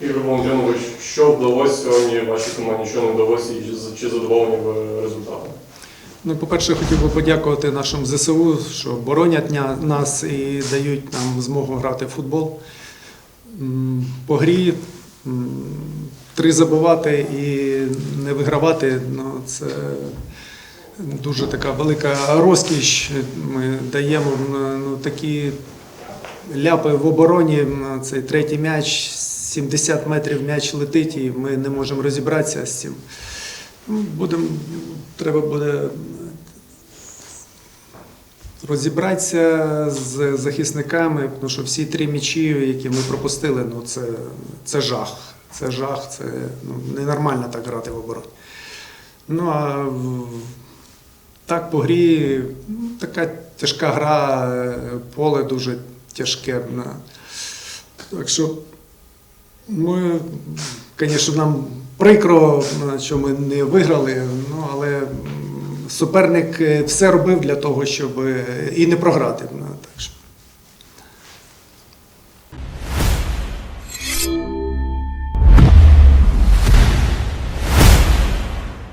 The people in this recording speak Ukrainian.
Ігор Валентинович, що вдалося сьогодні вашій команді, що не вдалося, і чи- чи задоволені ви результатом? Ну, по-перше, хотів би подякувати нашим ЗСУ, що боронять нас і дають нам змогу грати в футбол. По грі три забувати і не вигравати ну, це дуже така велика розкіш. Ми даємо ну, такі ляпи в обороні. Цей третій м'яч, 70 метрів м'яч летить, і ми не можемо розібратися з цим. Ну, Будем, треба буде розібратися з захисниками, тому що всі три м'ячі, які ми пропустили, ну це, це жах. Це жах, це ну, ненормально так грати в обороні. Ну а так по грі ну, така тяжка гра, поле дуже тяжке. Так що ми, звісно, нам прикро, е, що ми не виграли, ну, але суперник е, все робив для того, щоб е, і не програти. ну, Так що